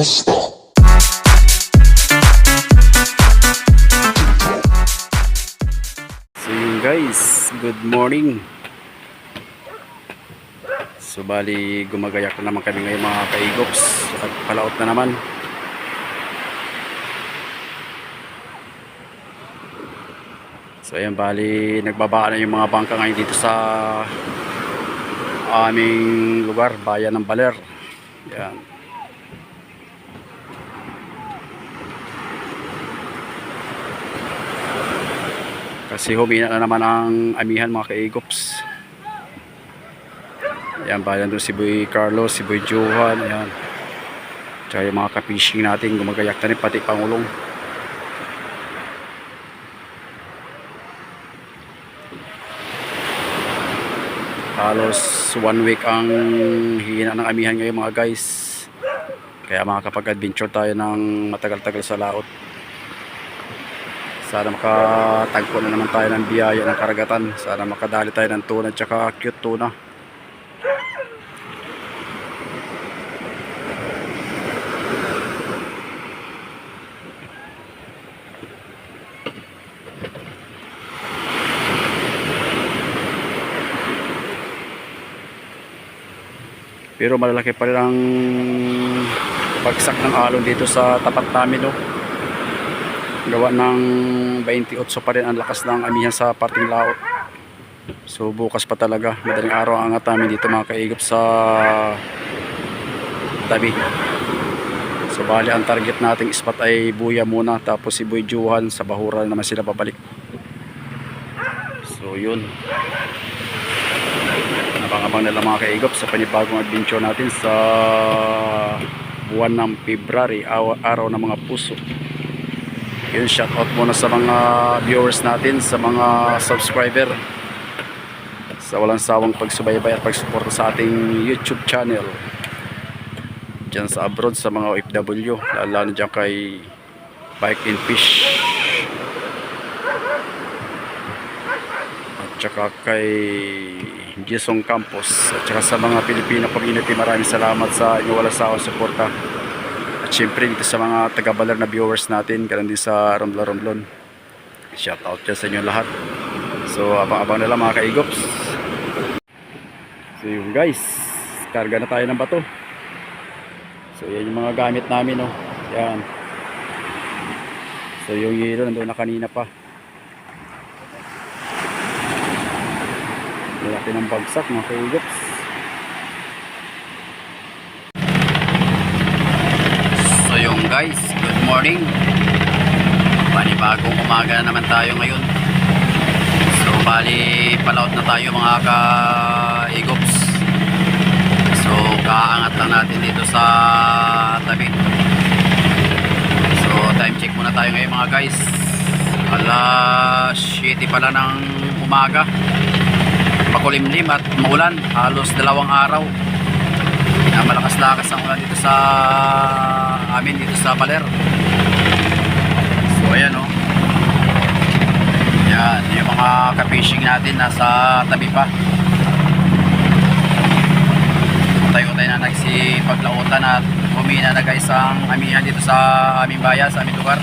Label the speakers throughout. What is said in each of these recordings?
Speaker 1: Basta.
Speaker 2: So yun guys, good morning. So bali gumagayak na naman kami ngayon mga kaigops at palaot na naman. So ayan bali nagbabaan na yung mga bangka ngayon dito sa aming lugar, bayan ng Baler. Yan. Kasi humina na naman ang amihan mga kaigops. Ayan, bayan doon si Boy Carlos, si Boy Johan, ayan. Tsaka yung mga kapishing natin, gumagayak na rin, pati Pangulong. Halos one week ang hina ng amihan ngayon mga guys. Kaya makakapag-adventure tayo ng matagal-tagal sa laot. Sana makatagpo na naman tayo ng biyaya ng karagatan. Sana makadali tayo ng tuna at saka cute tuna. Pero malalaki pa rin ang bagsak ng alon dito sa tapat namin. No? Gawa ng 28 pa rin ang lakas ng amihan sa parting laot so bukas pa talaga. Madaling araw ang angat namin dito mga kaigap sa tabi. So bali ang target nating spot ay buya muna tapos si Boy Juhan sa bahura naman sila babalik. So yun. Abang-abang na lang mga kaigap sa panibagong adventure natin sa buwan ng February aw- araw ng mga puso yun shout out muna sa mga viewers natin sa mga subscriber sa walang sawang pagsubaybay at pagsuporta sa ating youtube channel. Dyan sa abroad sa mga OFW lalo na dyan kay Bike and Fish. At saka kay Jason Campos. At saka sa mga Pilipino community maraming salamat sa inyong walang sawang suporta at syempre dito sa mga taga-baler na viewers natin, ganun din sa Romblon Romblon. Shout out sa inyo lahat. So abang-abang na lang mga kaigops. So yun guys, karga na tayo ng bato. So yan yung mga gamit namin no. Yan. So yung yelo nandun na kanina pa. Malaki ng bagsak mga kaigops. So yung guys, good morning. Panibagong umaga na naman tayo ngayon. So bali palaot na tayo mga ka-igops. So kaangat lang natin dito sa tabi. So time check muna tayo ngayon mga guys. Alas 7 pala ng umaga. Makulimlim at maulan. Halos dalawang araw na malakas-lakas ang ulan dito sa amin dito sa Baler so ayan o yan yung mga ka-fishing natin nasa tabi pa. Tayo-tayo na nagsipaglautan at humina na guys ang amihan dito sa aming bayan sa aming lugar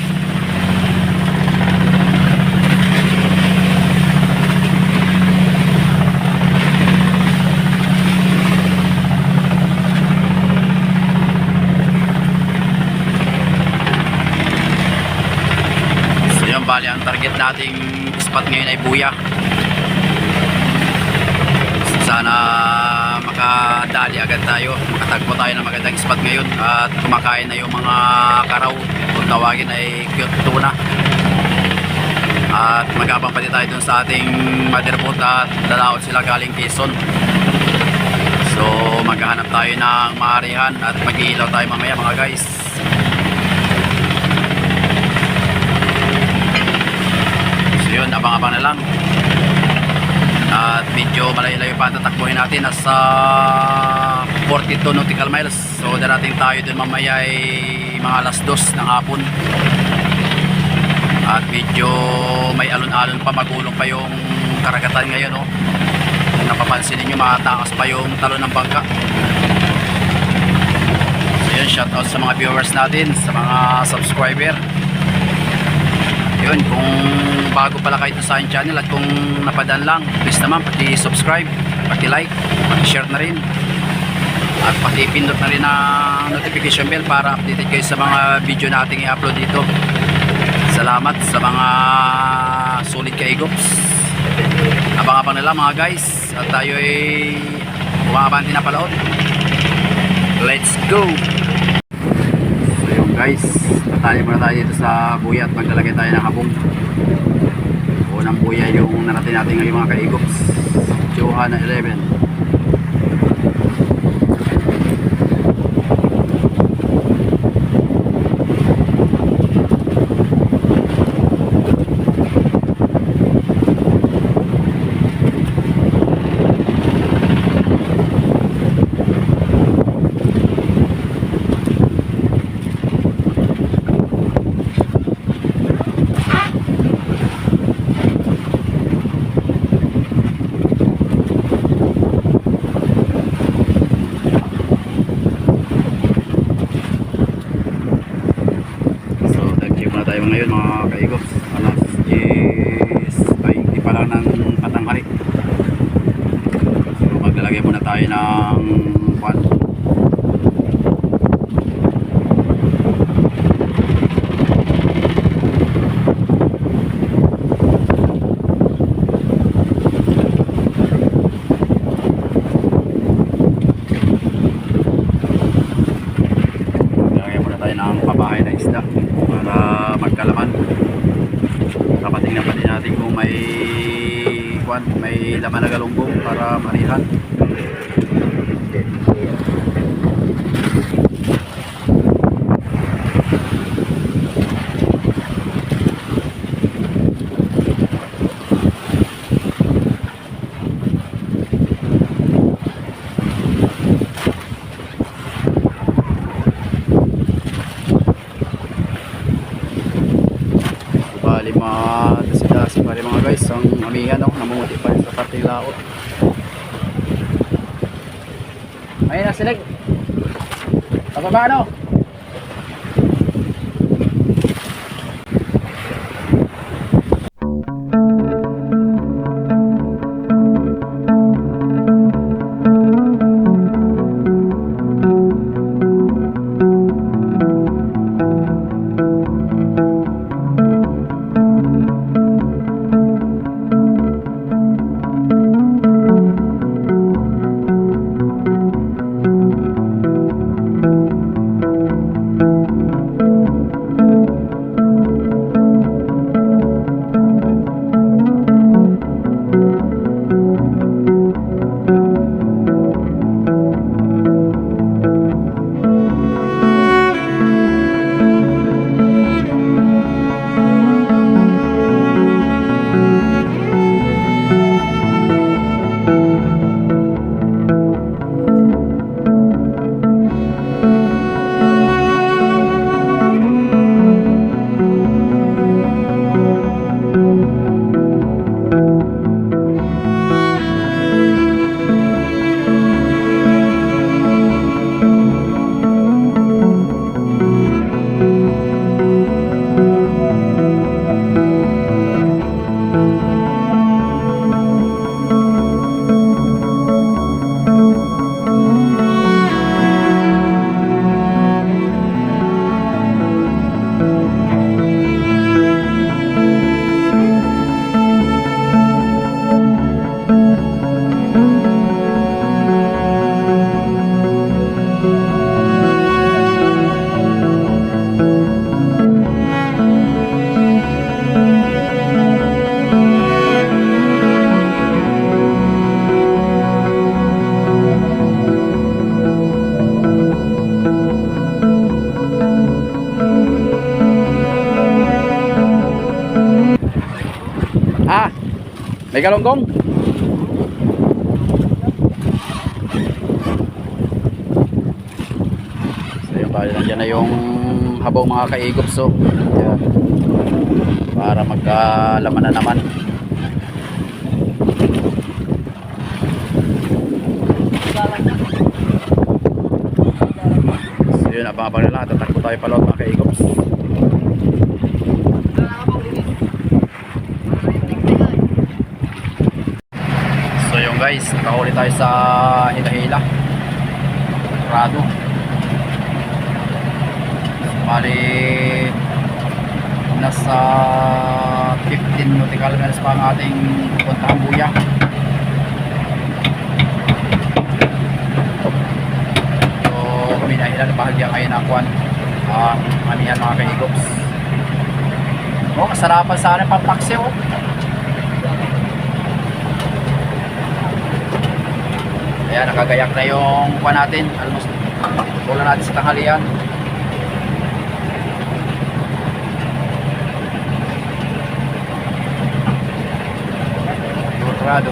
Speaker 2: So yun, nating spot ngayon ay buya. Sana makadali agad tayo, makatagpo tayo ng magandang spot ngayon at kumakain na yung mga karaw kung tawagin ay cute tuna. At magabang pati tayo dun sa ating motherboat at dalaot sila galing Quezon. So maghahanap tayo ng maarihan at mag-iilaw tayo mamaya mga guys. Abang-abang na lang. At medyo malayo-layo pa tatakbuhin natin. Nasa 42 nautical miles. So darating tayo dun mamaya ay mga alas 2 ng hapon. At medyo may alon-alon pa, magulong pa yung karagatan ngayon. No? Kung napapansin ninyo, matakas pa yung talon ng bangka. So Yun, shout out sa mga viewers natin, sa mga subscriber. Yun, kung bago pala kayo sa aking channel at kung napadaan lang, please naman pati-subscribe, pati-like, pati-share na rin. At pati-pindot na rin ang notification bell para updated kayo sa mga video nating i-upload dito. Salamat sa mga solid kaigops. Abang-abang na lang mga guys. At tayo ay bumabanti na palaot. Let's go! Guys, tatali muna tayo dito sa buya at maglalagay tayo ng habong. Unang buya yung narating natin ngayon mga kaigops. Johanna 11. May laman na galunggong para marihan. Bali mga dasi-dasi bali mga guys ang amihan no, namumuti pa rin sa parting laot. Ayun na silag. Pababa no. May galonggong. So yun pala nandiyan na yung habang mga kaigop so para magkalaman na naman so yun abang-abang na lang. Tatakbo tayo palot mga kaigops. So yung guys, nakahuli tayo sa Hila-Hila. Prado. Bali, nasa 15 nautical miles pa ang ating puntahang buya. So, kami na ilan bahagya ngayon ang kwan. Ang amihan mga kaigops. Oh, kasarapan sa akin pampakse oh. Ayan, nakagayak na yung kwan natin. Almost, wala natin sa tanghalian. Dorado.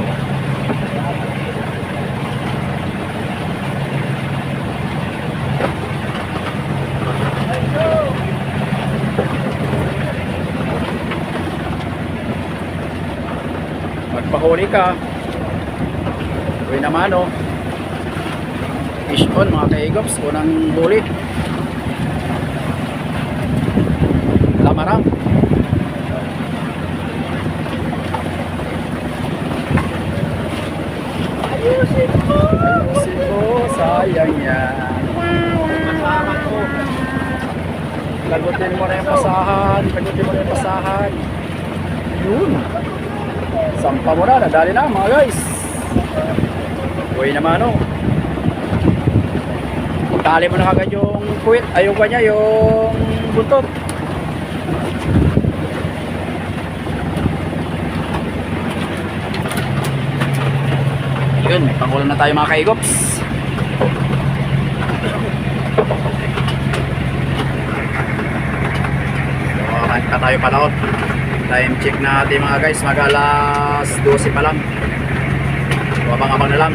Speaker 2: Magpahuli ka. Uy naman oh. Fish on mga kaigops. Unang huli. Lamarang. Ayusin mo. Ayusin mo. Sayang yan. Lagutin mo na yung pasahan. Lagutin mo na yung pasahan. Yun. Sampa mo na. Nadali na mga guys. Uy naman oh. Tali mo na kagad yung quit. Ayaw ba niya yung buntot. Yun, may pangulam na tayo mga kaigops. So, kanta tayo palakot. Time check natin mga guys, mag alas 12 pa lang. So, abang-abang na lang.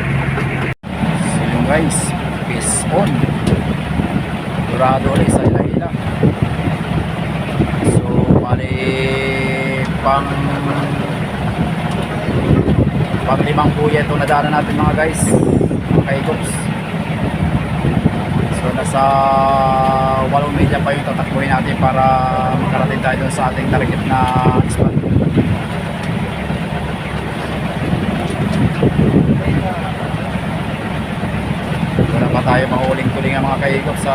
Speaker 2: So, guys, peace on. Durado ulit sa ila-ila. So, bali, pang pang limang buya itong nadaanan natin mga guys mga kaigops so nasa 8 media pa yung tatakbuhin natin para makarating tayo sa ating target na spot tayo mahuling-tuling ang mga kaigops sa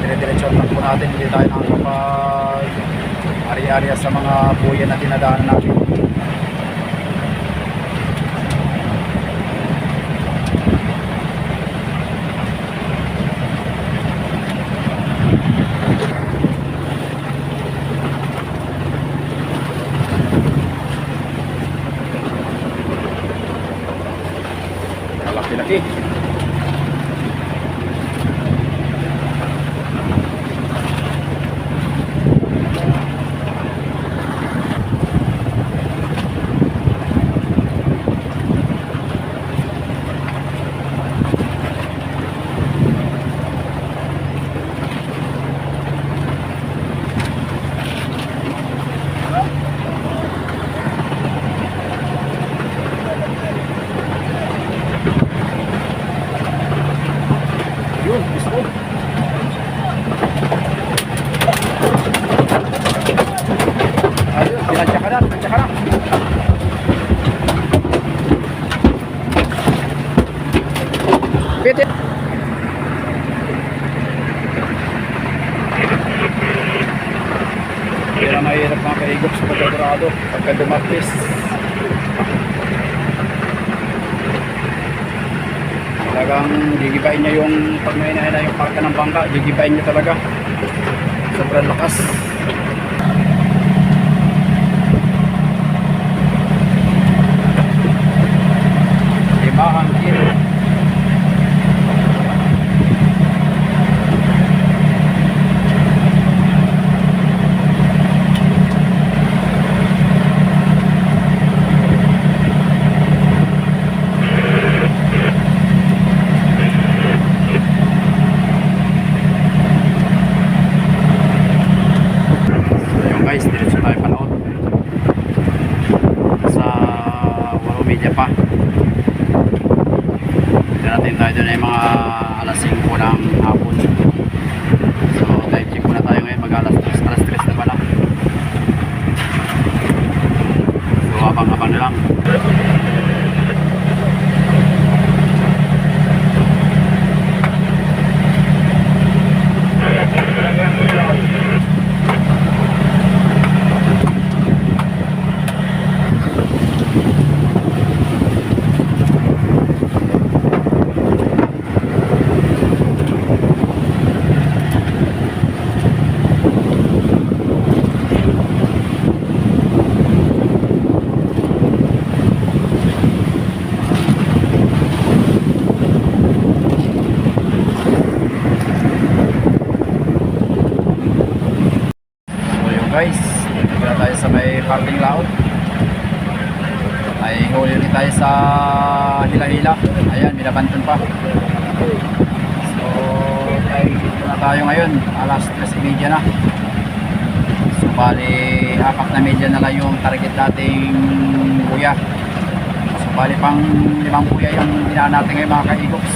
Speaker 2: dire-diretso ang takbo natin. Hindi tayo nakakapag ari-ariya sa mga buya na dinadaanan natin Malaki-laki. Yun, gusto ko. Ayun, tinansya ka na, tinansya ka na. Pitit. Kaya mahirap mga kaigop sa pagkagurado pagka dumatis. Talagang gigibain niya yung pag may na yung parka ng bangka, gigibain niya talaga. Sobrang lakas. Parting laot. Ay huli ulit tayo sa hila-hila. Ayan, binabantan pa. So, dito na tayo ngayon. Alas 3.30 na. So, bali, apat na media na lang yung target nating buya. So, bali, pang limang buya yung dinaan natin ngayon mga kaigops.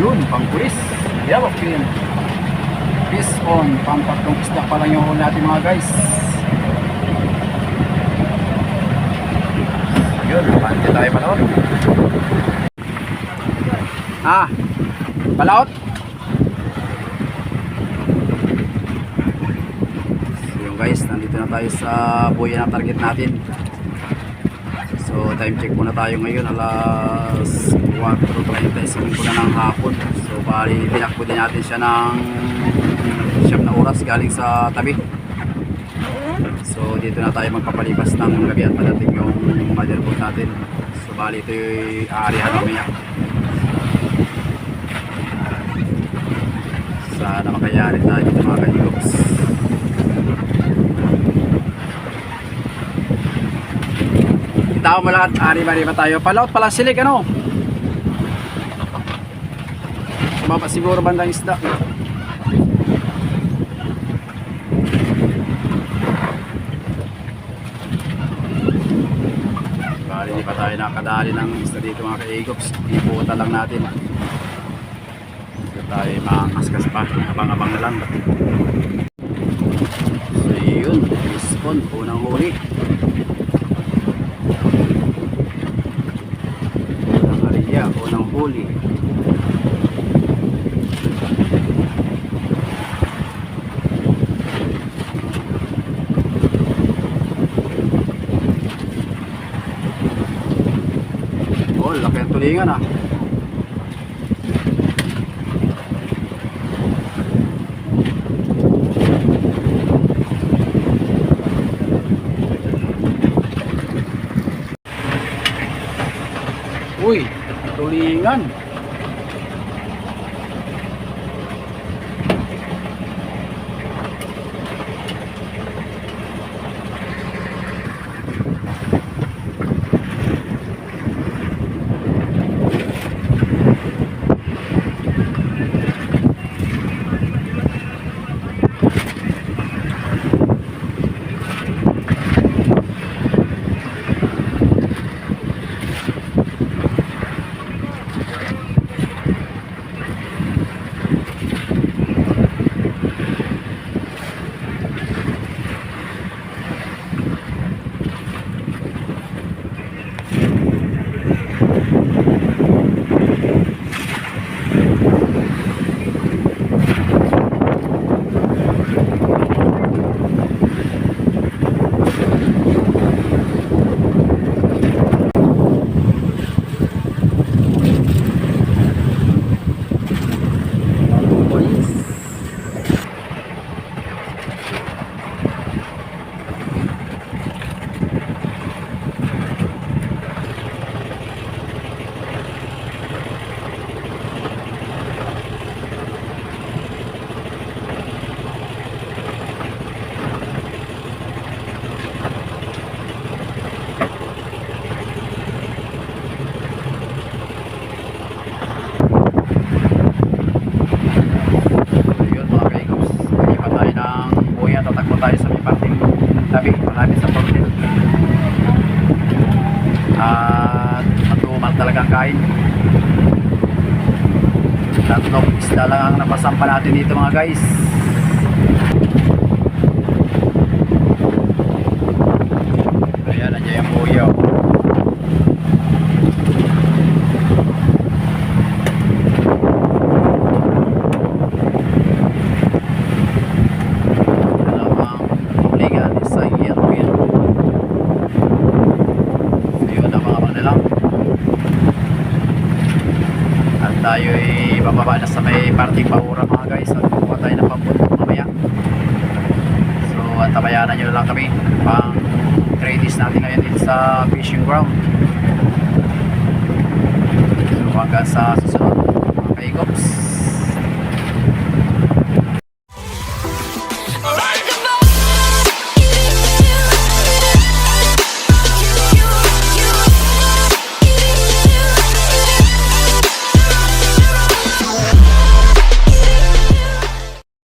Speaker 2: Yun, pang pulis. Film. Fish on. Pang tatlong isda pa lang yung huli natin mga guys. Yun, pante tayo palaot. Ah, palaot. So yun guys, nandito na tayo sa buya na target natin. So time check muna tayo ngayon alas 4.35 ko na ng hapon. Bali tinakbo din natin siya ng siyam na oras galing sa tabi. So dito na tayo magpapalipas ng gabi at padating yung motherboard natin. So bali ito yung aarihan mamaya. Sana makayari tayo mga kajigoks. Tao mo lahat, ari-ari ba tayo? Palaut pala silik, ano? Baba siguro bandang isda. Bali, di pa tayo nakadali ng isda dito mga kaigops. Iputa lang natin. Dito tayo makakaskas pa. Abang-abang na lang. So yun, respond. Unang huli. Unang ariya, unang huli. Oh, laki ang Tatlong isda lang ang napasampa natin dito mga guys. Ayan, nandiyan yung buya. oh. dalawang ligan sa Yerwin. So yun ang mga manilang. At tayo ay bababa na sa may parting paura mga guys. At kukuha tayo ng papunta mamaya. bayanan nyo na lang kami pang 3 days natin ngayon dito sa fishing ground so hanggang sa susunod mga kaigops